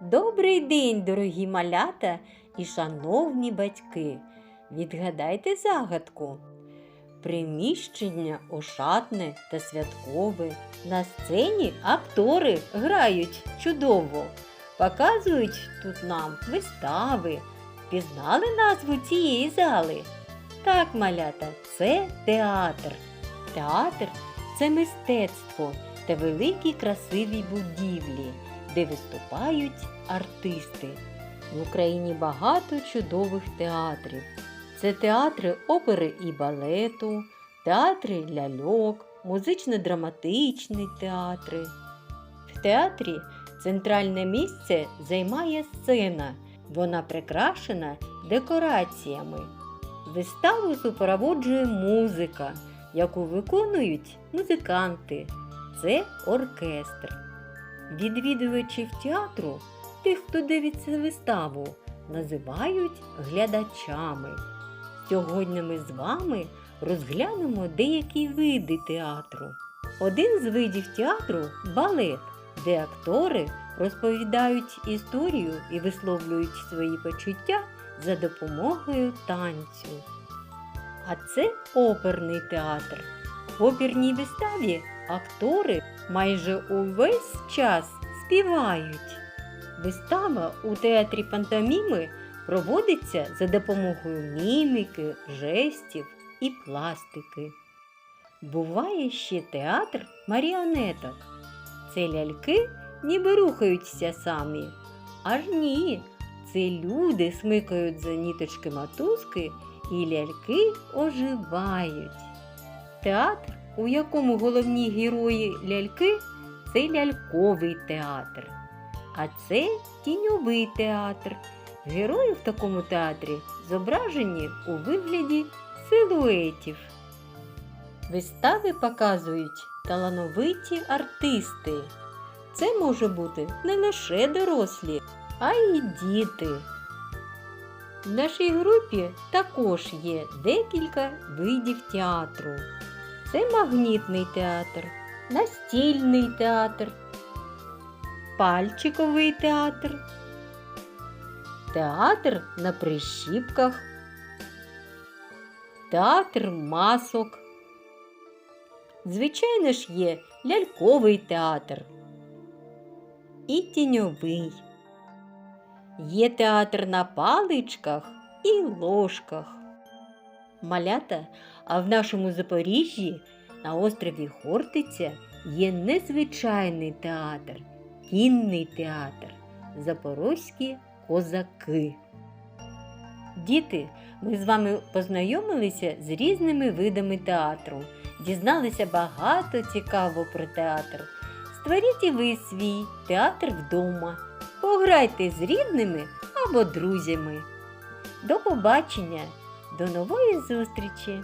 Добрий день, дорогі малята і шановні батьки. Відгадайте загадку. Приміщення ошатне та святкове. На сцені актори грають чудово. Показують тут нам вистави. Пізнали назву цієї зали? Так, малята, це театр. Театр це мистецтво та великі красиві будівлі, де виступають артисти. В Україні багато чудових театрів. Це театри опери і балету, театри ляльок, музично-драматичні театри. В театрі центральне місце займає сцена. Вона прикрашена декораціями. Виставу супроводжує музика, яку виконують музиканти. Це оркестр. Відвідувачів театру, тих, хто дивиться виставу, називають глядачами. Сьогодні ми з вами розглянемо деякі види театру. Один з видів театру балет, де актори розповідають історію і висловлюють свої почуття за допомогою танцю. А це оперний театр. В оперній виставі актори майже увесь час співають. Вистава у театрі пантоміми проводиться за допомогою міміки, жестів і пластики. Буває ще театр маріонеток. Це ляльки ніби рухаються самі. Аж ні, це люди смикають за ніточки матузки і ляльки оживають. Театр, у якому головні герої ляльки, це ляльковий театр. А це тіньовий театр. Герої в такому театрі зображені у вигляді силуетів. Вистави показують талановиті артисти. Це може бути не лише дорослі, а й діти. В нашій групі також є декілька видів театру. Це магнітний театр, настільний театр, пальчиковий театр, театр на прищіпках, театр масок. Звичайно ж є ляльковий театр і тіньовий. Є театр на паличках і ложках. Малята, а в нашому Запоріжжі на острові Хортиця є незвичайний театр, кінний театр, запорозькі козаки. Діти, ми з вами познайомилися з різними видами театру, дізналися багато цікавого про театр. Створіть і ви свій театр вдома. Пограйте з рідними або друзями. До побачення, до нової зустрічі!